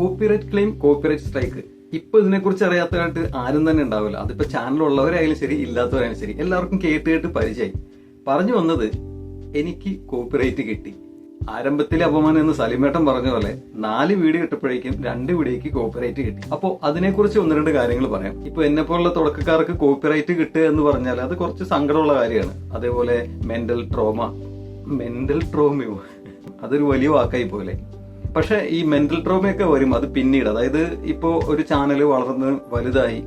Copyright claim copyright strike ഇപ്പൊ ഇതിനെക്കുറിച്ച് അറിയാത്തതായിട്ട് ആരും തന്നെ ഉണ്ടാവില്ല. അതിപ്പോ ചാനലുള്ളവരായാലും ശരി ഇല്ലാത്തവരായാലും ശരി എല്ലാവർക്കും കേട്ട് കേട്ട് പരിചയമായി. പറഞ്ഞു വന്നത് എനിക്ക് കോപ്പിറൈറ്റ് കിട്ടി. ആരംഭത്തിലെ അപമാനം എന്ന് സലിമേട്ടൻ പറഞ്ഞ പോലെ നാല് വീഡിയോ ഇട്ടപ്പോഴേക്കും രണ്ട് വീഡിയോക്ക് കോപ്പിറൈറ്റ് കിട്ടി. അപ്പോൾ അതിനെക്കുറിച്ച് ഒന്ന് രണ്ട് കാര്യങ്ങൾ പറയാം. ഇപ്പൊ എന്നെ പോലുള്ള തുടക്കക്കാർക്ക് കോപ്പിറൈറ്റ് കിട്ടുക എന്ന് പറഞ്ഞാൽ അത് കുറച്ച് സങ്കടമുള്ള കാര്യമാണ്. അതേപോലെ മെന്റൽ ട്രോമ മെന്റൽ ട്രോമയോ അതൊരു വലിയ വാക്കായി പോലെ. പക്ഷെ ഈ മെന്റൽ ട്രോമയൊക്കെ വരും അത് പിന്നീട്. അതായത് ഇപ്പോ ഒരു ചാനൽ വളർന്ന് വലുതായി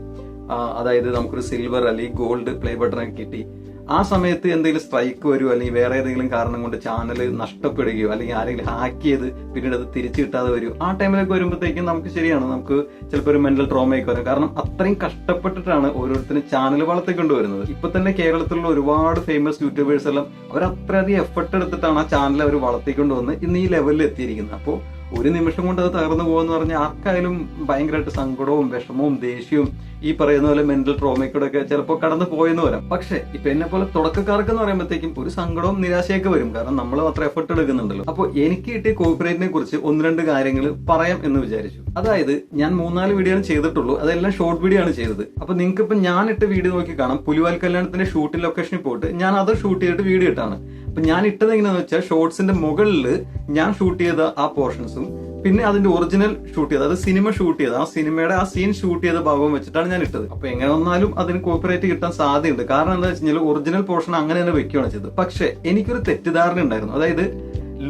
അതായത് നമുക്കൊരു സിൽവർ അല്ലെങ്കിൽ ഗോൾഡ് പ്ലേ ബട്ടൺ ഒക്കെ കിട്ടി. ആ സമയത്ത് എന്തെങ്കിലും സ്ട്രൈക്ക് വരുമോ അല്ലെങ്കിൽ വേറെ ഏതെങ്കിലും കാരണം കൊണ്ട് ചാനൽ നഷ്ടപ്പെടുകയോ അല്ലെങ്കിൽ ആരെങ്കിലും ഹാക്ക് ചെയ്ത് പിന്നീട് അത് തിരിച്ചു കിട്ടാതെ വരുമോ ആ ടൈമിലൊക്കെ വരുമ്പോഴത്തേക്കും നമുക്ക് ശരിയാണ്. നമുക്ക് ചിലപ്പോൾ ഒരു മെന്റൽ ട്രോമയൊക്കെ വരും. കാരണം അത്രയും കഷ്ടപ്പെട്ടിട്ടാണ് ഓരോരുത്തരും ചാനൽ വളർത്തിക്കൊണ്ടുവരുന്നത് ഇപ്പൊ തന്നെ കേരളത്തിലുള്ള ഒരുപാട് ഫേമസ് യൂട്യൂബേഴ്സ് എല്ലാം അവർ അത്രയധികം എഫർട്ട് എടുത്തിട്ടാണ് ആ ചാനൽ അവർ വളർത്തിക്കൊണ്ടുവന്ന് ഇന്ന് ഈ ലെവലിൽ എത്തിയിരിക്കുന്നത്. അപ്പോൾ ഒരു നിമിഷം കൊണ്ട് അത് തകർന്നു പോകുമെന്ന് പറഞ്ഞാൽ ആർക്കായാലും ഭയങ്കരമായിട്ട് സങ്കടവും വിഷമവും ദേഷ്യവും ഈ പറയുന്ന പോലെ മെന്റൽ ട്രോമയ്ക്കൂടെ ഒക്കെ ചിലപ്പോൾ കടന്നു പോയെന്ന് വരാം. പക്ഷെ ഇപ്പൊ എന്നെ പോലെ തുടക്കക്കാർക്ക് എന്ന് പറയുമ്പോഴത്തേക്കും ഒരു സങ്കടവും നിരാശയൊക്കെ വരും. കാരണം നമ്മൾ അത്ര എഫർട്ട് എടുക്കുന്നുണ്ടല്ലോ. അപ്പോൾ എനിക്ക് കിട്ടിയ കോപ്പറേറ്റിനെ കുറിച്ച് ഒന്ന് രണ്ട് കാര്യങ്ങൾ പറയാം എന്ന് വിചാരിച്ചു. അതായത് ഞാൻ മൂന്നാൽ വീഡിയോ ആണ് ചെയ്തിട്ടുള്ളൂ. അതെല്ലാം ഷോർട്ട് വീഡിയോ ആണ് ചെയ്തത്. അപ്പൊ നിങ്ങൾക്ക് ഇപ്പൊ ഞാൻ ഇട്ട വീഡിയോ നോക്കി കാണാം. പുലിവാൽ കല്യാണത്തിന്റെ ഷൂട്ടിംഗ് ലൊക്കേഷനിൽ പോയിട്ട് ഞാൻ അത് ഷൂട്ട് ചെയ്തിട്ട് വീഡിയോ ഇട്ടാണ്. അപ്പൊ ഞാൻ ഇട്ടത് എങ്ങനെയാണെന്ന് വെച്ചാൽ ഷോർട്സിന്റെ മുകളിൽ ഞാൻ ഷൂട്ട് ചെയ്ത ആ പോർഷൻസും പിന്നെ അതിന്റെ ഒറിജിനൽ ഷൂട്ട് ചെയ്ത് അത് സിനിമ ഷൂട്ട് ചെയ്ത്. ആ സിനിമയുടെ ആ സീൻ ഷൂട്ട് ചെയ്ത ഭാഗം വെച്ചിട്ടാണ് ഞാൻ ഇട്ടത്. അപ്പൊ എങ്ങനെ വന്നാലും അതിന് കോപ്പറേറ്റ് കിട്ടാൻ സാധ്യതയുണ്ട്. കാരണം എന്താ വെച്ച് കഴിഞ്ഞാൽ ഒറിജിനൽ പോർഷൻ അങ്ങനെ തന്നെ വെക്കുകയാണ് ചെയ്തത്. പക്ഷെ എനിക്കൊരു തെറ്റിദ്ധാരണ ഉണ്ടായിരുന്നു. അതായത്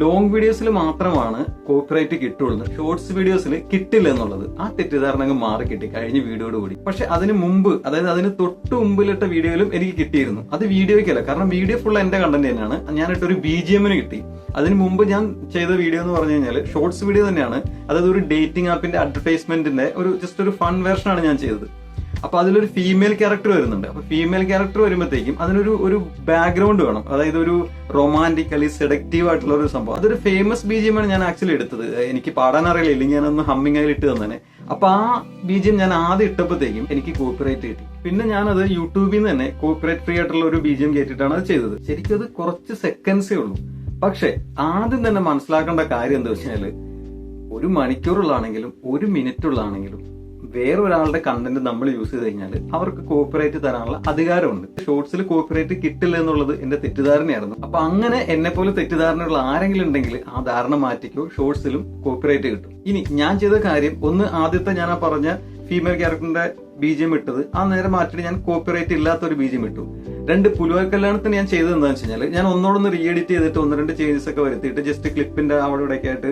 ലോങ് വീഡിയോസിൽ മാത്രമാണ് കോപ്പിറൈറ്റ് കിട്ടുള്ളൂ. ഷോർട്സ് വീഡിയോസിൽ കിട്ടില്ല എന്നുള്ളത്. ആ തെറ്റിദ്ധാരണ അങ്ങ് മാറി കിട്ടി കഴിഞ്ഞ വീഡിയോയോട് കൂടി. പക്ഷെ അതിന് മുമ്പ് അതായത് അതിന് തൊട്ട് മുമ്പിലിട്ട വീഡിയോയിലും എനിക്ക് കിട്ടിയിരുന്നു. അത് വീഡിയോയ്ക്കല്ല കാരണം വീഡിയോ ഫുൾ എന്റെ കണ്ടന്റ് തന്നെയാണ്. ഞാൻ ഇട്ടൊരു ബി ജി എമ്മിന് കിട്ടി. അതിന് മുമ്പ് ഞാൻ ചെയ്ത വീഡിയോ എന്ന് പറഞ്ഞു കഴിഞ്ഞാൽ ഷോർട്സ് വീഡിയോ തന്നെയാണ്. അതായത് ഒരു ഡേറ്റിംഗ് ആപ്പിന്റെ അഡ്വർടൈസ്മെന്റിന്റെ ഒരു ജസ്റ്റ് ഒരു ഫൺ വേർഷനാണ് ഞാൻ ചെയ്തത്. അപ്പൊ അതിലൊരു ഫീമെയിൽ ക്യാരക്ടർ വരുന്നുണ്ട്. അപ്പൊ ഫീമെയിൽ ക്യാരക്ടർ വരുമ്പോഴത്തേക്കും അതിനൊരു ഒരു ബാക്ക്ഗ്രൗണ്ട് വേണം. അതായത് ഒരു റൊമാന്റിക്കലി സെഡക്റ്റീവ് ആയിട്ടുള്ള ഒരു സംഭവം. അതൊരു ഫേമസ് ബി ആണ് ഞാൻ ആക്ച്വലി എടുത്തത്. എനിക്ക് പാടാൻ അറിയില്ല. ഇല്ലെങ്കിൽ ഞാനൊന്ന് ഹമ്മിങ് ആയി ഇട്ട് തന്നെ അപ്പൊ ആ ബി ഞാൻ ആദ്യം ഇട്ടപ്പോഴത്തേക്കും എനിക്ക് കോപ്പിറൈറ്റ് കിട്ടി. പിന്നെ ഞാനത് യൂട്യൂബിൽ നിന്ന് തന്നെ കോപ്പിറൈറ്റ് ഫ്രീ ആയിട്ടുള്ള ഒരു ബി ജി എം അത് ചെയ്തത്. ശരിക്കും അത് കുറച്ച് സെക്കൻഡ്സേ ഉള്ളൂ. പക്ഷെ ആദ്യം തന്നെ മനസ്സിലാക്കേണ്ട കാര്യം എന്താ വെച്ചാൽ ഒരു മണിക്കൂറുള്ളാണെങ്കിലും ഒരു മിനിറ്റുള്ളാണെങ്കിലും വേറൊരാളുടെ കണ്ടന്റ് നമ്മൾ യൂസ് ചെയ്ത് കഴിഞ്ഞാൽ അവർക്ക് കോപ്പിറൈറ്റ് തരാനുള്ള അധികാരമുണ്ട്. ഷോർട്സിൽ കോപ്പിറൈറ്റ് കിട്ടില്ല എന്നുള്ളത് എന്റെ തെറ്റിദ്ധാരണയായിരുന്നു. അപ്പൊ അങ്ങനെ എന്നെ പോലെ തെറ്റിദ്ധാരണയുള്ള ആരെങ്കിലും ഉണ്ടെങ്കിൽ ആ ധാരണ മാറ്റിക്കോ ഷോർട്സിലും കോപ്പിറൈറ്റ് കിട്ടും. ഇനി ഞാൻ ചെയ്ത കാര്യം ഒന്ന് ആദ്യത്തെ ഞാൻ ആ പറഞ്ഞ ഫീമെയിൽ ക്യാരക്ടറിന്റെ ബീജം ഇട്ടത് ആ നേരെ മാറ്റിയിട്ട് ഞാൻ കോപ്പിറൈറ്റ് ഇല്ലാത്ത ഒരു ബീജം ഇട്ടു. രണ്ട് പുലുവ കല്യാണത്തിന് ഞാൻ ചെയ്തത് എന്താണെന്ന് വെച്ച് കഴിഞ്ഞാൽ ഞാൻ ഒന്നോടൊന്ന് റീ എഡിറ്റ് ചെയ്തിട്ട് ഒന്ന് രണ്ട് ചേഞ്ചസ് ഒക്കെ വരുത്തിയിട്ട് ജസ്റ്റ് ക്ലിപ്പിന്റെ അവിടെ ആയിട്ട്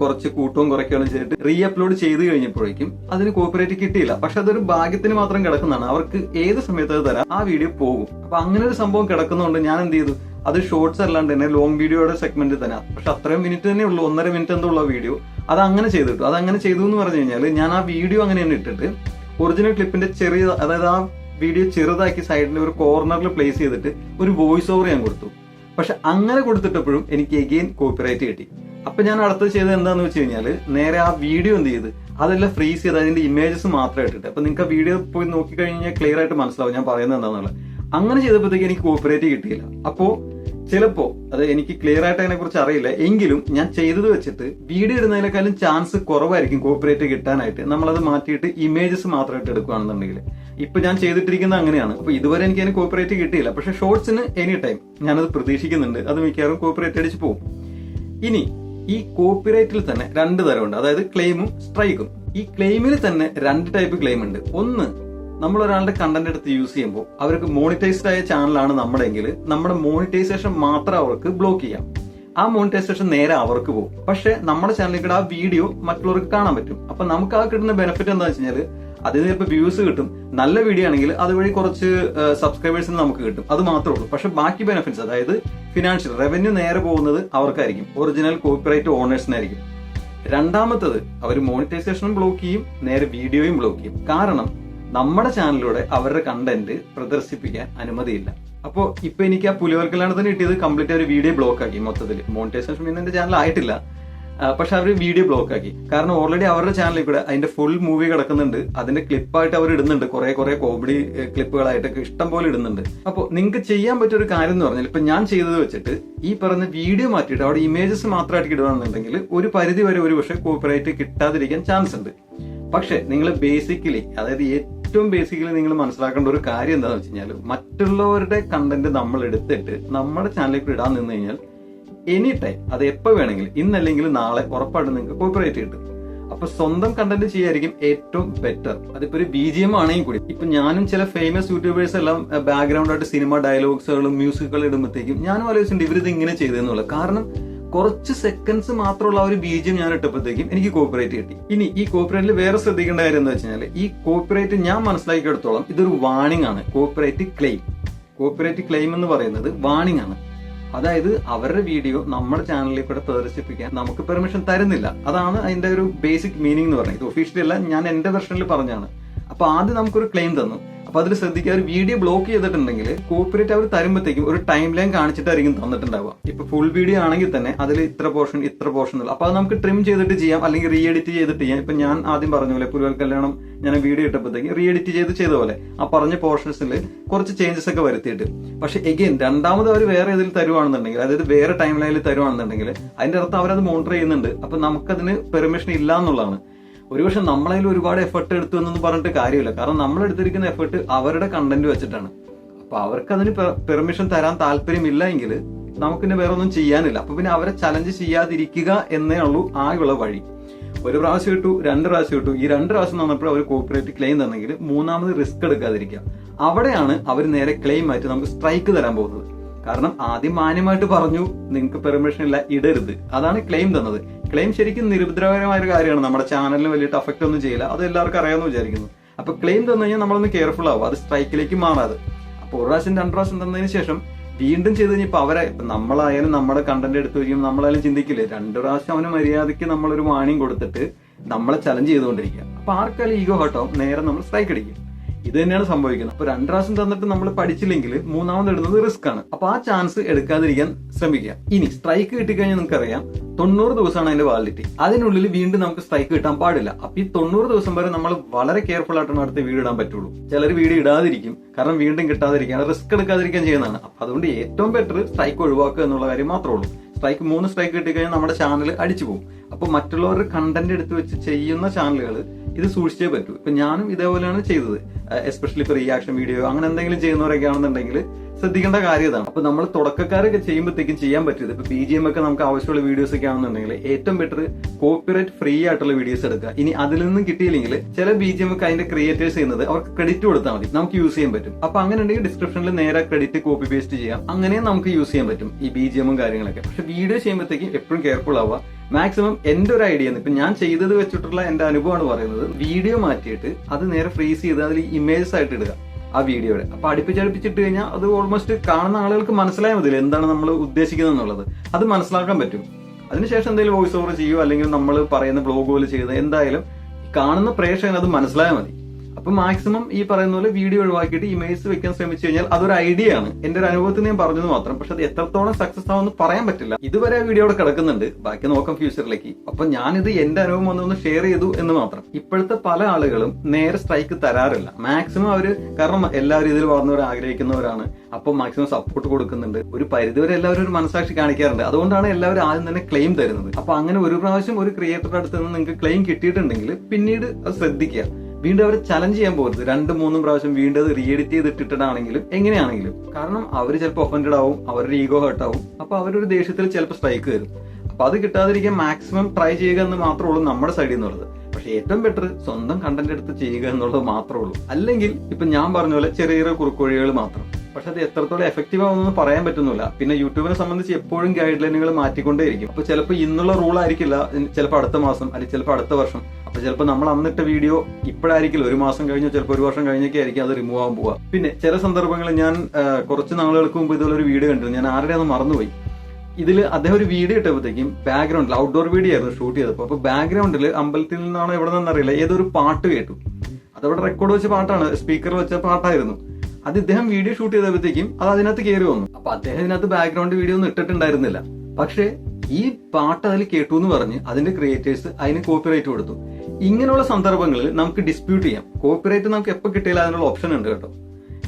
കുറച്ച് കൂട്ടവും കുറയ്ക്കുകയും ചെയ്തിട്ട് റീ അപ്ലോഡ് ചെയ്ത് കഴിഞ്ഞപ്പോഴേക്കും അതിന് കോപ്പറേറ്റ് കിട്ടിയില്ല. പക്ഷെ അതൊരു ഭാഗ്യത്തിന് മാത്രം കിടക്കുന്നതാണ്. അവർക്ക് ഏത് സമയത്ത് അത് തരാം ആ വീഡിയോ പോകും. അപ്പൊ അങ്ങനെ ഒരു സംഭവം കിടക്കുന്നതുകൊണ്ട് ഞാൻ എന്ത് ചെയ്തു? അത് ഷോർട്സ് അല്ലാണ്ട് തന്നെ ലോങ് വീഡിയോയുടെ സെഗ്മെന്റ് തന്നെ. പക്ഷെ അത്രയും മിനിറ്റ് തന്നെ ഉള്ളൂ ഒന്നര മിനിറ്റ് എന്തോ ഉള്ള വീഡിയോ അത് അങ്ങനെ ചെയ്തിട്ടു. അത് അങ്ങനെ ചെയ്തു എന്ന് പറഞ്ഞു കഴിഞ്ഞാൽ ഞാൻ ആ വീഡിയോ അങ്ങനെ തന്നെ ഇട്ടിട്ട് ഒറിജിനൽ ക്ലിപ്പിന്റെ ചെറിയ അതായത് ആ വീഡിയോ ചെറുതാക്കി സൈഡിൽ ഒരു കോർണറിൽ പ്ലേസ് ചെയ്തിട്ട് ഒരു വോയിസ് ഓവർ ഞാൻ കൊടുത്തു. പക്ഷെ അങ്ങനെ കൊടുത്തിട്ടപ്പോഴും എനിക്ക് എഗെയിൻ കോപ്പിറൈറ്റ് കിട്ടി. അപ്പൊ ഞാൻ അടുത്തത് ചെയ്തത് എന്താന്ന് വെച്ച് കഴിഞ്ഞാൽ നേരെ ആ വീഡിയോ എന്ത് ചെയ്ത് അതെല്ലാം ഫ്രീസ് ചെയ്ത് അതിന്റെ ഇമേജസ് മാത്രം ഇട്ടിട്ട്. അപ്പൊ നിങ്ങൾക്ക് ആ വീഡിയോ പോയി നോക്കി കഴിഞ്ഞാൽ ക്ലിയർ ആയിട്ട് മനസ്സിലാവും ഞാൻ പറയുന്നത് എന്താണെന്നുള്ളത് അങ്ങനെ ചെയ്തപ്പോഴത്തേക്ക് എനിക്ക് കോപ്പറേറ്റ് കിട്ടിയില്ല. അപ്പോ ചിലപ്പോ അത് എനിക്ക് ക്ലിയർ ആയിട്ട് അതിനെ കുറിച്ച് അറിയില്ല. എങ്കിലും ഞാൻ ചെയ്തത് വെച്ചിട്ട് വീഡിയോ ഇടുന്നതിനേക്കാളും ചാൻസ് കുറവായിരിക്കും കോപ്പറേറ്റ് കിട്ടാനായിട്ട്. നമ്മളത് മാറ്റിയിട്ട് ഇമേജസ് മാത്രമായിട്ട് എടുക്കുകയാണെന്നുണ്ടെങ്കിൽ. ഇപ്പൊ ഞാൻ ചെയ്തിട്ടിരിക്കുന്നത് അങ്ങനെയാണ്. അപ്പൊ ഇതുവരെ എനിക്ക് അതിന് കോപ്പറേറ്റ് കിട്ടിയില്ല. പക്ഷെ ഷോർട്സിന് എനി ടൈം ഞാനത് പ്രതീക്ഷിക്കുന്നുണ്ട്. അത് മിക്കവാറും കോപ്പറേറ്റ് അടിച്ച് പോകും. ഇനി ഈ കോപ്പിറൈറ്റിൽ തന്നെ രണ്ട് തരമുണ്ട്. അതായത് ക്ലെയിമും സ്ട്രൈക്കും ഈ ക്ലെയിമിൽ തന്നെ രണ്ട് ടൈപ്പ് ക്ലെയിം ഉണ്ട്. ഒന്ന് നമ്മൾ ഒരാളുടെ കണ്ടന്റ് എടുത്ത് യൂസ് ചെയ്യുമ്പോൾ അവർക്ക് മോണിറ്റൈസ്ഡ് ആയ ചാനലാണ് നമ്മുടെങ്കിൽ നമ്മുടെ മോണിറ്റൈസേഷൻ മാത്രം അവർക്ക് ബ്ലോക്ക് ചെയ്യാം. ആ മോണിറ്റൈസേഷൻ നേരെ അവർക്ക് പോകും. പക്ഷെ നമ്മുടെ ചാനലിൽ കൂടെ ആ വീഡിയോ മറ്റുള്ളവർക്ക് കാണാൻ പറ്റും. അപ്പൊ നമുക്ക് ആ കിട്ടുന്ന ബെനിഫിറ്റ് എന്താ വെച്ച് കഴിഞ്ഞാൽ അതിന് ചിലപ്പോൾ വ്യൂസ് കിട്ടും. നല്ല വീഡിയോ ആണെങ്കിൽ അതുവഴി കുറച്ച് സബ്സ്ക്രൈബേഴ്സിന് നമുക്ക് കിട്ടും. അത് മാത്രമേ ഉള്ളൂ. പക്ഷെ ബാക്കി ബെനിഫിറ്റ്സ് അതായത് ഫിനാൻഷ്യൽ റവന്യൂ നേരെ പോകുന്നത് അവർക്കായിരിക്കും. ഒറിജിനൽ കോപ്പിറൈറ്റ് ഓണേഴ്സിനായിരിക്കും രണ്ടാമത്തത് അവർ മോണിറ്റൈസേഷനും ബ്ലോക്ക് ചെയ്യും നേരെ വീഡിയോയും ബ്ലോക്ക് ചെയ്യും. കാരണം നമ്മുടെ ചാനലിലൂടെ അവരുടെ കണ്ടന്റ് പ്രദർശിപ്പിക്കാൻ അനുമതിയില്ല. അപ്പോ ഇപ്പൊ എനിക്ക് ആ പുലിവർക്കലാണ് തന്നെ കിട്ടിയത്. കംപ്ലീറ്റ് ഒരു വീഡിയോ ബ്ലോക്ക് ആക്കി മൊത്തത്തിൽ മോണിറ്റൈസേഷൻ പിന്നെ എന്റെ ചാനൽ ആയിട്ടില്ല. പക്ഷെ അവർ വീഡിയോ ബ്ലോക്ക് ആക്കി. കാരണം ഓൾറെഡി അവരുടെ ചാനലിൽ കൂടെ അതിന്റെ ഫുൾ മൂവി കിടക്കുന്നുണ്ട്. അതിന്റെ ക്ലിപ്പായിട്ട് അവർ ഇടുന്നുണ്ട്. കുറെ കുറെ കോമഡി ക്ലിപ്പുകളായിട്ടൊക്കെ ഇഷ്ടം പോലെ ഇടുന്നുണ്ട്. അപ്പോൾ നിങ്ങൾക്ക് ചെയ്യാൻ പറ്റിയ ഒരു കാര്യം എന്ന് പറഞ്ഞാൽ ഇപ്പൊ ഞാൻ ചെയ്തത് വെച്ചിട്ട് ഈ പറഞ്ഞ വീഡിയോ മാറ്റിയിട്ട് അവിടെ ഇമേജസ് മാത്രമായിട്ട് ഇടുകയാണെന്നുണ്ടെങ്കിൽ ഒരു പരിധി വരെ ഒരു പക്ഷേ കോപ്പറേറ്റ് കിട്ടാതിരിക്കാൻ ചാൻസ് ഉണ്ട്. പക്ഷെ നിങ്ങൾ ബേസിക്കലി അതായത് ഏറ്റവും ബേസിക്കലി നിങ്ങൾ മനസ്സിലാക്കേണ്ട ഒരു കാര്യം എന്താണെന്ന് വെച്ച് കഴിഞ്ഞാൽ മറ്റുള്ളവരുടെ കണ്ടന്റ് നമ്മൾ എടുത്തിട്ട് നമ്മുടെ ചാനലിലേക്ക് ഇടാൻ നിന്ന് കഴിഞ്ഞാൽ എനി ടൈം അത് എപ്പോൾ വേണമെങ്കിലും ഇന്നല്ലെങ്കിൽ നാളെ ഉറപ്പായിട്ടും നിങ്ങൾക്ക് കോപ്പറേറ്റ് കിട്ടും. അപ്പൊ സ്വന്തം കണ്ടന്റ് ചെയ്യായിരിക്കും ഏറ്റവും ബെറ്റർ അതിപ്പോ ഒരു ബി ജി എം ആണെങ്കിൽ കൂടി. ഇപ്പൊ ഞാനും ചില ഫേമസ് യൂട്യൂബേഴ്സ് എല്ലാം ബാക്ക്ഗ്രൗണ്ട് ആയിട്ട് സിനിമ ഡയലോഗ്സുകളും മ്യൂസിക്കുകൾ ഇടുമ്പോഴത്തേക്കും ഞാനും ആലോചിച്ചിട്ടുണ്ട് ഇവരിത് ഇങ്ങനെ ചെയ്തെന്നുള്ളത് കാരണം കുറച്ച് സെക്കൻഡ്സ് മാത്രമുള്ള ഒരു ബീജം ഞാൻ ഇട്ടപ്പോഴത്തേക്കും എനിക്ക് കോപ്പറേറ്റ് കിട്ടി. ഇനി ഈ കോപ്പറേറ്റിൽ വേറെ ശ്രദ്ധിക്കേണ്ട കാര്യം എന്താ വെച്ചാൽ ഈ കോപ്പറേറ്റ് ഞാൻ മനസ്സിലാക്കിയെടുത്തോളം ഇതൊരു വാണിംഗ് ആണ്. കോപ്പറേറ്റ് ക്ലെയിം കോപ്പറേറ്റ് ക്ലെയിം എന്ന് പറയുന്നത് വാണിംഗ് ആണ്. അതായത് അവരുടെ വീഡിയോ നമ്മുടെ ചാനലിൽ കൂടെ പ്രദർശിപ്പിക്കാൻ നമുക്ക് പെർമിഷൻ തരുന്നില്ല. അതാണ് അതിന്റെ ഒരു ബേസിക് മീനിങ് എന്ന് പറയുന്നത്. ഇത് ഒഫീഷ്യലി അല്ല ഞാൻ എന്റെ വെർഷനിൽ പറഞ്ഞാണ്. അപ്പൊ ആദ്യം നമുക്കൊരു ക്ലെയിം തന്നു. അപ്പൊ അതിൽ ശ്രദ്ധിക്കുക ഒരു വീഡിയോ ബ്ലോക്ക് ചെയ്തിട്ടുണ്ടെങ്കിൽ കോപ്പറേറ്റ് അവർ തരുമ്പോഴത്തേക്കും ഒരു ടൈം ലൈൻ കാണിച്ചിട്ടായിരിക്കും തന്നിട്ടുണ്ടാവുക. ഇപ്പൊ ഫുൾ വീഡിയോ ആണെങ്കിൽ തന്നെ അതിൽ ഇത്ര പോർഷൻ ഇത്ര പോർഷൻ അപ്പൊ അത് നമുക്ക് ട്രിം ചെയ്തിട്ട് ചെയ്യാം അല്ലെങ്കിൽ റീ എഡിറ്റ് ചെയ്തിട്ട് ചെയ്യാം. ഇപ്പൊ ഞാൻ ആദ്യം പറഞ്ഞ പോലെ പുരുവൽ കല്യാണം ഞാൻ വീഡിയോ ഇട്ടപ്പോഴത്തേക്ക് റീ എഡിറ്റ് ചെയ്ത് ചെയ്ത പോലെ ആ പറഞ്ഞ പോർഷൻസിൽ കുറച്ച് ചേഞ്ചസ് ഒക്കെ വരുത്തിയിട്ട്. പക്ഷെ എഗെയിൻ രണ്ടാമത് അവർ വേറെ ഇതിൽ തരുവാണെന്നുണ്ടെങ്കിൽ അതായത് വേറെ ടൈം ലൈനിൽ തരുവാണെന്നുണ്ടെങ്കിൽ അതിന്റെ അർത്ഥം അവരത് മോണിറ്റർ ചെയ്യുന്നുണ്ട്. അപ്പൊ നമുക്കതിന് പെർമിഷൻ ഇല്ല എന്നുള്ളതാണ്. ഒരുപക്ഷെ നമ്മളതിൽ ഒരുപാട് എഫർട്ട് എടുത്തു എന്നൊന്നും പറഞ്ഞിട്ട് കാര്യമില്ല. കാരണം നമ്മൾ എടുത്തിരിക്കുന്ന എഫർട്ട് അവരുടെ കണ്ടന്റ് വെച്ചിട്ടാണ്. അപ്പൊ അവർക്ക് അതിന് പെർമിഷൻ തരാൻ താല്പര്യമില്ല എങ്കിൽ നമുക്ക് പിന്നെ വേറെ ഒന്നും ചെയ്യാനില്ല. അപ്പൊ പിന്നെ അവരെ ചലഞ്ച് ചെയ്യാതിരിക്കുക എന്നേ ഉള്ളൂ ആകെയുള്ള വഴി. ഒരു പ്രാവശ്യം ഇട്ടു രണ്ട് പ്രാവശ്യം ഇട്ടു. ഈ രണ്ട് പ്രാവശ്യം തന്നപ്പോൾ അവർ കോപ്പറേറ്റ് ക്ലെയിം തന്നെങ്കിൽ മൂന്നാമത് റിസ്ക് എടുക്കാതിരിക്കുക. അവിടെയാണ് അവർ നേരെ ക്ലെയിം ആയിട്ട് നമുക്ക് സ്ട്രൈക്ക് തരാൻ പോകുന്നത്. കാരണം ആദ്യം മാന്യമായിട്ട് പറഞ്ഞു നിങ്ങൾക്ക് പെർമിഷൻ ഇല്ല ഇടരുത്. അതാണ് ക്ലെയിം തന്നത്. ക്ലെയിം ശരിക്കും നിരുപദ്രവകരമായ ഒരു കാര്യമാണ്. നമ്മുടെ ചാനലിന് വലിയിട്ട് അഫക്റ്റ് ഒന്നും ചെയ്യില്ല. അത് എല്ലാവർക്കും അറിയാമെന്ന് വിചാരിക്കുന്നു. അപ്പൊ ക്ലെയിം തന്നു കഴിഞ്ഞാൽ നമ്മളൊന്ന് കെയർഫുൾ ആവും. അത് സ്ട്രൈക്കിലേക്ക് മാറാതെ. അപ്പൊ ഒരു പ്രാവശ്യം രണ്ട് പ്രാവശ്യം തന്നതിന് ശേഷം വീണ്ടും ചെയ്ത് കഴിഞ്ഞാൽ ഇപ്പൊ അവരെ നമ്മളായാലും നമ്മുടെ കണ്ടന്റ് എടുത്തു വയ്ക്കും. നമ്മളായാലും ചിന്തിക്കില്ലേ? രണ്ടു പ്രാവശ്യം അവന് മര്യാദയ്ക്ക് നമ്മളൊരു വാണിയും കൊടുത്തിട്ട് നമ്മളെ ചലഞ്ച് ചെയ്തുകൊണ്ടിരിക്കുക. അപ്പൊ ആർക്കാലും ഈഗോ ഹട്ടോ നേരെ നമ്മൾ സ്ട്രൈക്ക് അടിക്കും. ഇത് തന്നെയാണ് സംഭവിക്കുന്നത്. അപ്പൊ രണ്ടു പ്രാവശ്യം തന്നിട്ട് നമ്മൾ പഠിച്ചില്ലെങ്കിൽ മൂന്നാമത് ഇടുന്നത് റിസ്ക് ആണ്. അപ്പൊ ആ ചാൻസ് എടുക്കാതിരിക്കാൻ ശ്രമിക്കുക. ഇനി സ്ട്രൈക്ക് കിട്ടിക്കഴിഞ്ഞാൽ നിങ്ങൾക്കറിയാം തൊണ്ണൂറ് ദിവസമാണ് അതിന്റെ വാലിഡിറ്റി അതിനുള്ളിൽ വീണ്ടും നമുക്ക് സ്ട്രൈക്ക് കിട്ടാൻ പാടില്ല. അപ്പൊ ഈ തൊണ്ണൂറ് ദിവസം വരെ നമ്മൾ വളരെ കെയർഫുൾ ആയിട്ടാണ് അടുത്ത വീട് ഇടാൻ പറ്റുള്ളൂ. ചിലർ വീട് ഇടാതിരിക്കും. കാരണം വീണ്ടും കിട്ടാതിരിക്കാൻ റിസ്ക് എടുക്കാതിരിക്കാൻ ചെയ്യുന്നതാണ്. അപ്പൊ അതുകൊണ്ട് ഏറ്റവും ബെറ്റർ സ്ട്രൈക്ക് ഒഴിവാക്കുക എന്നുള്ള കാര്യം മാത്രമേ ഉള്ളൂ. സ്ട്രൈക്ക് മൂന്ന് സ്ട്രൈക്ക് കിട്ടിക്കഴിഞ്ഞാൽ നമ്മുടെ ചാനൽ അടിച്ചു പോകും. അപ്പൊ മറ്റുള്ളവരുടെ കണ്ടന്റ് എടുത്ത് വെച്ച് ചെയ്യുന്ന ചാനലുകൾ ഇത് സൂക്ഷിച്ചേ പറ്റൂ. ഇപ്പൊ ഞാനും ഇതേപോലെയാണ് ചെയ്തത്. എസ്പെഷ്യലി ഇപ്പൊ റിയാക്ഷൻ വീഡിയോ അങ്ങനെ എന്തെങ്കിലും ചെയ്യുന്നവരൊക്കെ ആണെന്നുണ്ടെങ്കിൽ ശ്രദ്ധിക്കേണ്ട കാര്യം ഇതാണ്. അപ്പൊ നമ്മൾ തുടക്കക്കാരൊക്കെ ചെയ്യുമ്പോഴത്തേക്കും ചെയ്യാൻ പറ്റിയത് ഇപ്പൊ പി ജി എം ഒക്കെ നമുക്ക് ആവശ്യമുള്ള വീഡിയോസ് ഒക്കെ ആണെന്നുണ്ടെങ്കിൽ ഏറ്റവും ബെറ്റർ കോപ്പിറൈറ്റ് ഫ്രീ ആയിട്ടുള്ള വീഡിയോസ് എടുക്കുക. ഇനി അതിൽ നിന്നും കിട്ടിയില്ലെങ്കിൽ ചില ബി ജി എം ഒക്കെ അതിന്റെ ക്രിയേറ്റേഴ്സ് ചെയ്യുന്നത് അവർക്ക് ക്രെഡിറ്റ് കൊടുത്താൽ മതി. നമുക്ക് യൂസ് ചെയ്യാൻ പറ്റും. അപ്പൊ അങ്ങനെ ഉണ്ടെങ്കിൽ ഡിസ്ക്രിപ്ഷനിൽ നേരെ ക്രെഡിറ്റ് കോപ്പി പേസ്റ്റ് ചെയ്യാം. അങ്ങനെ നമുക്ക് യൂസ് ചെയ്യാൻ പറ്റും ഈ ബി ജി എമ്മും കാര്യങ്ങളൊക്കെ. പക്ഷെ വീഡിയോ ചെയ്യുമ്പോഴത്തേക്കും എപ്പോഴും കെയർഫുൾ ആവുക. മാക്സിമം എന്റെ ഒരു ഐഡിയ ഇപ്പൊ ഞാൻ ചെയ്തത് വെച്ചിട്ടുള്ള എന്റെ അനുഭവമാണ് പറയുന്നത്. വീഡിയോ മാറ്റിയിട്ട് അത് നേരെ ഫ്രീസ് ചെയ്ത് അതിൽ ഇമേജസ് ആയിട്ട് ഇടുക. ആ വീഡിയോയുടെ. അപ്പൊ അടുപ്പിച്ചടുപ്പിച്ചിട്ട് കഴിഞ്ഞാൽ അത് ഓൾമോസ്റ്റ് കാണുന്ന ആളുകൾക്ക് മനസ്സിലായാൽ മതി എന്താണ് നമ്മൾ ഉദ്ദേശിക്കുന്നത് എന്നുള്ളത് അത് മനസ്സിലാക്കാൻ പറ്റും. അതിനുശേഷം എന്തെങ്കിലും വോയിസ് ഓവർ ചെയ്യുമോ അല്ലെങ്കിൽ നമ്മൾ പറയുന്ന ബ്ലോഗ് പോലെ ചെയ്ത് എന്തായാലും കാണുന്ന പ്രേക്ഷകന് അത് മനസ്സിലായാൽ മതി. അപ്പൊ മാക്സിമം ഈ പറയുന്ന പോലെ വീഡിയോ ഒഴിവാക്കിയിട്ട് ഇമേജ് വെക്കാൻ ശ്രമിച്ചു കഴിഞ്ഞാൽ അതൊരു ഐഡിയ ആണ്. എന്റെ ഒരു അനുഭവത്തിൽ ഞാൻ പറഞ്ഞത് മാത്രം. പക്ഷെ അത് എത്രത്തോളം സക്സസ് ആവുമെന്ന് പറയാൻ പറ്റില്ല. ഇതുവരെ വീഡിയോ അവിടെ കിടക്കുന്നുണ്ട്. ബാക്കി നോക്കാം ഫ്യൂച്ചറിലേക്ക് അപ്പൊ ഞാനിത് എന്റെ അനുഭവം വന്നൊന്ന് ഷെയർ ചെയ്തു എന്ന് മാത്രം. ഇപ്പോഴത്തെ പല ആളുകളും നേരെ സ്ട്രൈക്ക് തരാറില്ല. മാക്സിമം അവർ കാരണം എല്ലാ രീതിയിൽ വളർന്നവർ ആഗ്രഹിക്കുന്നവരാണ്. അപ്പൊ മാക്സിമം സപ്പോർട്ട് കൊടുക്കുന്നുണ്ട്. ഒരു പരിധിവരെ എല്ലാവരും ഒരു മനസാക്ഷി കാണിക്കാറുണ്ട്. അതുകൊണ്ടാണ് എല്ലാവരും ആദ്യം തന്നെ ക്ലെയിം തരുന്നത്. അപ്പൊ അങ്ങനെ ഒരു പ്രാവശ്യം ഒരു ക്രിയേറ്ററുടെ അടുത്ത് നിന്ന് നിങ്ങൾക്ക് ക്ലെയിം കിട്ടിയിട്ടുണ്ടെങ്കിൽ പിന്നീട് അത് ശ്രദ്ധിക്കുക. വീണ്ടും അവർ ചലഞ്ച് ചെയ്യാൻ പോകരുത്. രണ്ട് മൂന്നും പ്രാവശ്യം വീണ്ടും അത് റീഎഡിറ്റ് ചെയ്ത് ഇട്ടിട്ടാണെങ്കിലും എങ്ങനെയാണെങ്കിലും. കാരണം അവർ ചിലപ്പോൾ ഒഫൻഡഡ് ആവും അവരുടെ ഈഗോ ഹേർട്ട് ആവും. അപ്പൊ അവരൊരു ദേഷ്യത്തിൽ ചിലപ്പോൾ സ്ട്രൈക്ക് വരും. അപ്പൊ അത് കിട്ടാതിരിക്കാൻ മാക്സിമം ട്രൈ ചെയ്യുക എന്ന് മാത്രമേ ഉള്ളൂ നമ്മുടെ സൈഡിൽ നിന്നുള്ളത് പക്ഷെ ഏറ്റവും ബെറ്റർ സ്വന്തം കണ്ടന്റ് എടുത്ത് ചെയ്യുക എന്നുള്ളത് മാത്രമേ ഉള്ളൂ. അല്ലെങ്കിൽ ഇപ്പൊ ഞാൻ പറഞ്ഞ പോലെ ചെറിയ ചെറിയ കുറുക്കുവഴികൾ മാത്രം. പക്ഷെ അത് എത്രത്തോളം എഫക്റ്റീവ് ആവുമെന്ന് പറയാൻ പറ്റുന്നില്ല. പിന്നെ യൂട്യൂബിനെ സംബന്ധിച്ച് എപ്പോഴും ഗൈഡ് ലൈനുകൾ മാറ്റിക്കൊണ്ടേയിരിക്കും. അപ്പൊ ചിലപ്പോൾ ഇന്നുള്ള റൂൾ ആയിരിക്കില്ല ചിലപ്പോൾ അടുത്ത മാസം അല്ലെങ്കിൽ ചിലപ്പോൾ അടുത്ത വർഷം. അപ്പൊ ചിലപ്പോൾ നമ്മൾ അന്നിട്ട വീഡിയോ ഇപ്പോഴായിരിക്കില്ല ഒരു മാസം കഴിഞ്ഞോ ചിലപ്പോൾ ഒരു വർഷം കഴിഞ്ഞൊക്കെ ആയിരിക്കും അത് റിമൂവ് ആകാൻ പോവുക. പിന്നെ ചില സന്ദർഭങ്ങളിൽ ഞാൻ കുറച്ച് നാളുകൾക്ക് മുമ്പ് ഇതുപോലെ ഒരു വീഡിയോ കണ്ടിരുന്നു. ഞാൻ ആരുടെ അത് മറന്നുപോയി. ഇതിൽ അദ്ദേഹം ഒരു വീഡിയോ ഇട്ടപ്പോഴത്തേക്കും ബാക്ക്ഗ്രൗണ്ടിൽ ഔട്ട്ഡോർ വീഡിയോ ആയിരുന്നു ഷൂട്ട് ചെയ്തപ്പോൾ അപ്പൊ ബാക്ക്ഗ്രൗണ്ടിൽ അമ്പലത്തിൽ നിന്നാണോ എവിടെ നിന്നറിയില്ല ഏതൊരു പാട്ട് കേട്ടു. അതവിടെ റെക്കോർഡ് വെച്ച പാട്ടാണ് സ്പീക്കർ വെച്ച പാട്ടായിരുന്നു. അത് ഇദ്ദേഹം വീഡിയോ ഷൂട്ട് ചെയ്തപ്പോഴത്തേക്കും അത് അതിനകത്ത് കയറി വന്നു. അപ്പൊ അദ്ദേഹം ഇതിനകത്ത് ബാക്ക്ഗ്രൗണ്ട് വീഡിയോ ഒന്നും ഇട്ടിട്ടുണ്ടായിരുന്നില്ല. പക്ഷേ ഈ പാട്ട് അതിൽ കേട്ടു എന്ന് പറഞ്ഞ് അതിന്റെ ക്രിയേറ്റേഴ്സ് അതിന് കോപ്പിറൈറ്റ് കൊടുത്തു. ഇങ്ങനെയുള്ള സന്ദർഭങ്ങളിൽ നമുക്ക് ഡിസ്പ്യൂട്ട് ചെയ്യാം. കോപ്പിറൈറ്റ് നമുക്ക് എപ്പോൾ കിട്ടിയാലും അതിനുള്ള ഓപ്ഷൻ ഉണ്ട് കേട്ടോ.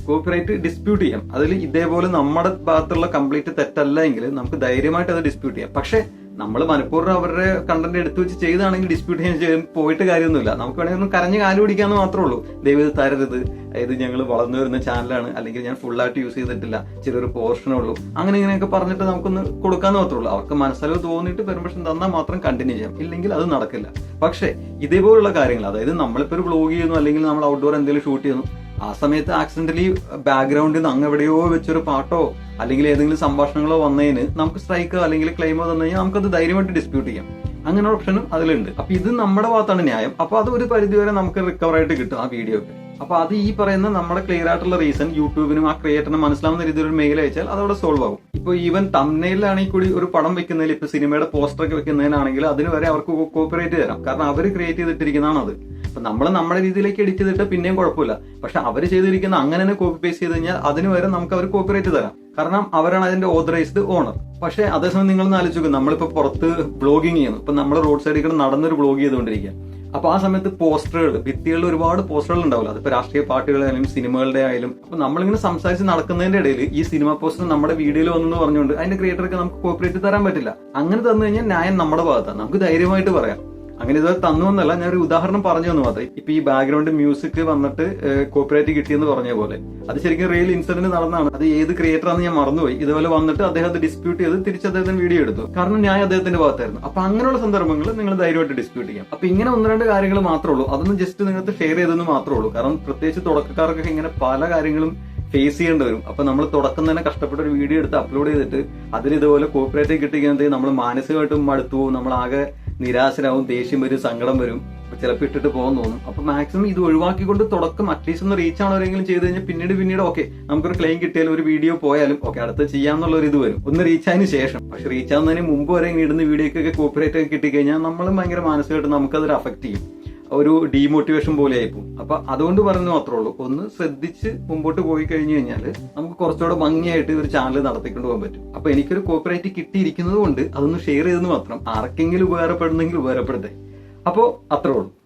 കോപ്പിറൈറ്റ് ഡിസ്പ്യൂട്ട് ചെയ്യാം. അതിൽ ഇതേപോലെ നമ്മുടെ ഭാഗത്തുള്ള കംപ്ലീറ്റ് തെറ്റല്ല എങ്കിൽ നമുക്ക് ധൈര്യമായിട്ട് അത് ഡിസ്പ്യൂട്ട് ചെയ്യാം. പക്ഷെ നമ്മൾ മനഃപൂർവം അവരുടെ കണ്ടന്റ് എടുത്തു വെച്ച് ചെയ്താണെങ്കിൽ ഡിസ്പ്യൂട്ട് ചെയ്യാൻ പോയിട്ട് കാര്യമൊന്നുമില്ല. നമുക്ക് വേണമെങ്കിൽ ഒന്ന് കരഞ്ഞ് കാൽ പിടിക്കാന്ന് മാത്രമേ ഉള്ളൂ. ദൈവം തരരുത്. ഇത് ഞങ്ങൾ വളർന്നു വരുന്ന ചാനലാണ് അല്ലെങ്കിൽ ഞാൻ ഫുൾ ആയിട്ട് യൂസ് ചെയ്തിട്ടില്ല. ചെറിയൊരു പോർഷനേ ഉള്ളൂ. അങ്ങനെ ഇങ്ങനെയൊക്കെ പറഞ്ഞിട്ട് നമുക്കൊന്ന് കൊടുക്കാന്ന് മാത്രമേ ഉള്ളൂ. അവർക്ക് മനസ്സിലാവ് തോന്നിയിട്ട് പെർമിഷൻ തന്നാൽ മാത്രം കണ്ടിന്യൂ ചെയ്യാം. ഇല്ലെങ്കിൽ അത് നടക്കില്ല. പക്ഷേ ഇതേപോലുള്ള കാര്യങ്ങൾ അതായത് നമ്മളിപ്പോൾ ഒരു ബ്ലോഗ് ചെയ്യുന്നു അല്ലെങ്കിൽ നമ്മൾ ഔട്ട്ഡോർ എന്തെങ്കിലും ഷൂട്ട് ചെയ്യുന്നു ആ സമയത്ത് ആക്സിഡന്റലി ബാക്ക്ഗ്രൗണ്ടിൽ നിന്ന് അങ്ങ് എവിടെയോ വെച്ചൊരു പാട്ടോ അല്ലെങ്കിൽ ഏതെങ്കിലും സംഭാഷണങ്ങളോ വന്നതിന് നമുക്ക് സ്ട്രൈക്കോ അല്ലെങ്കിൽ ക്ലെയിമോ തന്നു കഴിഞ്ഞാൽ നമുക്കത് ധൈര്യമായിട്ട് ഡിസ്പ്യൂട്ട് ചെയ്യാം. അങ്ങനെ ഓപ്ഷനും അതിലുണ്ട്. അപ്പൊ ഇത് നമ്മുടെ ഭാഗത്താണ് ന്യായം. അപ്പൊ അത് ഒരു പരിധിവരെ നമുക്ക് റിക്കവർ ആയിട്ട് കിട്ടും ആ വീഡിയോ ഒക്കെ അപ്പൊ അത് ഈ പറയുന്ന നമ്മുടെ ക്ലിയർ ആയിട്ടുള്ള റീസൺ യൂട്യൂബിനും ആ ക്രിയേറ്ററിനും മനസ്സിലാവുന്ന രീതിയിൽ ഒരു മെയിൽ അയച്ചാൽ അതവിടെ സോൾവ് ആകും ഇപ്പൊ ഈവൻ തമ്മിലാണെങ്കിൽ കൂടി ഒരു പടം വെക്കുന്നതിൽ ഇപ്പൊ സിനിമയുടെ പോസ്റ്റർ ഒക്കെ വെക്കുന്നതിനാണെങ്കിൽ അതിന് വരെ അവർക്ക് കോപ്പറേറ്റ് തരാം. കാരണം അവർ ക്രിയേറ്റ് ചെയ്തിട്ടിരിക്കുന്നതാണ് അത് അപ്പൊ നമ്മൾ നമ്മുടെ രീതിയിലേക്ക് എഡിറ്റ് ചെയ്തിട്ട് പിന്നെയും കുഴപ്പമില്ല. പക്ഷെ അവർ ചെയ്തിരിക്കുന്ന അങ്ങനെ തന്നെ കോപ്പി പേസ്റ്റ് ചെയ്ത് കഴിഞ്ഞാൽ അതിന് വരെ നമുക്ക് അവർ കോപ്പിറൈറ്റ് തരാം. കാരണം അവരാണ് അതിന്റെ ഓതറൈസ്ഡ് ഓണർ പക്ഷെ അതേസമയം നിങ്ങൾ ആലോചിക്കും നമ്മളിപ്പോ പുറത്ത് ബ്ലോഗിങ് ചെയ്യുന്നു. ഇപ്പൊ നമ്മൾ റോഡ് സൈഡിൽ കൂടെ നടന്നൊരു ബ്ലോഗ് ചെയ്തുകൊണ്ടിരിക്കുക. അപ്പൊ ആ സമയത്ത് പോസ്റ്ററുകൾ ഭിത്തികളിൽ ഒരുപാട് പോസ്റ്ററുകൾ ഉണ്ടാവില്ല. അതിപ്പോ രാഷ്ട്രീയ പാർട്ടികളായാലും സിനിമകളുടെ ആയാലും. അപ്പൊ നമ്മളിങ്ങനെ സംസാരിച്ച് നടക്കുന്നതിന്റെ ഇടയിൽ ഈ സിനിമ പോസ്റ്റർ നമ്മുടെ വീഡിയോയിൽ വന്നെന്ന് പറഞ്ഞുകൊണ്ട് അതിന്റെ ക്രിയേറ്റർക്ക് നമുക്ക് കോപ്പറേറ്റ് തരാൻ പറ്റില്ല. അങ്ങനെ തന്നു കഴിഞ്ഞാൽ ന്യായം നമ്മുടെ ഭാഗത്താണ്. നമുക്ക് ധൈര്യമായിട്ട് പറയാം. അങ്ങനെ ഇതുവരെ തന്നു എന്നല്ല ഞാൻ ഒരു ഉദാഹരണം പറഞ്ഞു എന്ന് മാത്രം ഇപ്പൊ ഈ ബാക്ക്ഗ്രൗണ്ട് മ്യൂസിക് വന്നിട്ട് കോപ്പറേറ്റ് കിട്ടിയെന്ന് പറഞ്ഞ പോലെ. അത് ശരിക്കും റിയൽ ഇൻസിഡന്റ് നടന്നാണ് അത് ഏത് ക്രിയേറ്റർ ആണെന്ന് ഞാൻ മറന്നുപോയി. ഇതുപോലെ വന്നിട്ട് അദ്ദേഹം ഡിസ്പ്യൂട്ട് ചെയ്ത് തിരിച്ച് അദ്ദേഹത്തിന് വീഡിയോ എടുത്തു. കാരണം ഞാൻ അദ്ദേഹത്തിന്റെ ഭാഗത്തായിരുന്നു. അപ്പൊ അങ്ങനെയുള്ള സന്ദർഭങ്ങൾ നിങ്ങൾ ധൈര്യമായിട്ട് ഡിസ്പ്യൂട്ട് ചെയ്യാം. അപ്പൊ ഇങ്ങനെ ഒന്ന് രണ്ട് കാര്യങ്ങൾ മാത്രമേ ഉള്ളൂ. അതൊന്നും ജസ്റ്റ് നിങ്ങൾക്ക് ഷെയർ ചെയ്തെന്ന് മാത്രമേ ഉള്ളൂ. കാരണം പ്രത്യേകിച്ച് തുടക്കക്കാർക്കൊക്കെ ഇങ്ങനെ പല കാര്യങ്ങളും ഫേസ് ചെയ്യേണ്ടി വരും. അപ്പൊ നമ്മൾ തുടക്കം തന്നെ കഷ്ടപ്പെട്ട ഒരു വീഡിയോ എടുത്ത് അപ്ലോഡ് ചെയ്തിട്ട് അതിൽ ഇതുപോലെ കോപ്പറേറ്റ് കിട്ടിക്കുന്നത് നമ്മൾ മാനസികമായിട്ടും മടുത്തു നമ്മൾ ആകെ നിരാശരാകും ദേഷ്യം വരും സങ്കടം വരും. ചിലപ്പോൾ ഇട്ടിട്ട് പോകാൻ തോന്നും. അപ്പൊ മാക്സിമം ഇത് ഒഴിവാക്കിക്കൊണ്ട് തുടക്കം അറ്റ്ലീസ്റ്റ് ഒന്ന് റീച്ച് ആണവരെങ്കിലും ചെയ്ത് കഴിഞ്ഞാൽ പിന്നീട് പിന്നീട് ഓക്കെ നമുക്കൊരു ക്ലെയിം കിട്ടിയാലും ഒരു വീഡിയോ പോയാലും ഓക്കെ അടുത്ത് ചെയ്യാന്നുള്ള ഒരു ഇത് വരും. ഒന്ന് റീച്ച് ആയതിനു ശേഷം. പക്ഷെ റീച്ച് ആവുന്നതിന് മുമ്പ് വരെ ഇടുന്ന വീഡിയോക്കൊക്കെ കോപ്പറേറ്റ് ഒക്കെ കിട്ടിക്കഴിഞ്ഞാൽ നമ്മളും ഭയങ്കര മാനസികമായിട്ട് നമുക്കതൊരു അഫക്ട് ചെയ്യും. ഒരു ഡീമോട്ടിവേഷൻ പോലെ ആയിപ്പോ അപ്പൊ അതുകൊണ്ട് പറയുന്നത് മാത്രമേ ഉള്ളൂ. ഒന്ന് ശ്രദ്ധിച്ച് മുമ്പോട്ട് പോയി കഴിഞ്ഞു കഴിഞ്ഞാൽ നമുക്ക് കുറച്ചുകൂടെ ഭംഗിയായിട്ട് ഒരു ചാനൽ നടത്തിക്കൊണ്ട് പോകാൻ പറ്റും. അപ്പൊ എനിക്കൊരു കോപ്പറേറ്റ് കിട്ടിയിരിക്കുന്നത് കൊണ്ട് അതൊന്ന് ഷെയർ ചെയ്തെന്ന് മാത്രം ആർക്കെങ്കിലും ഉപകാരപ്പെടുന്നെങ്കിൽ ഉപകാരപ്പെടട്ടെ. അപ്പോ അത്രേ ഉള്ളൂ.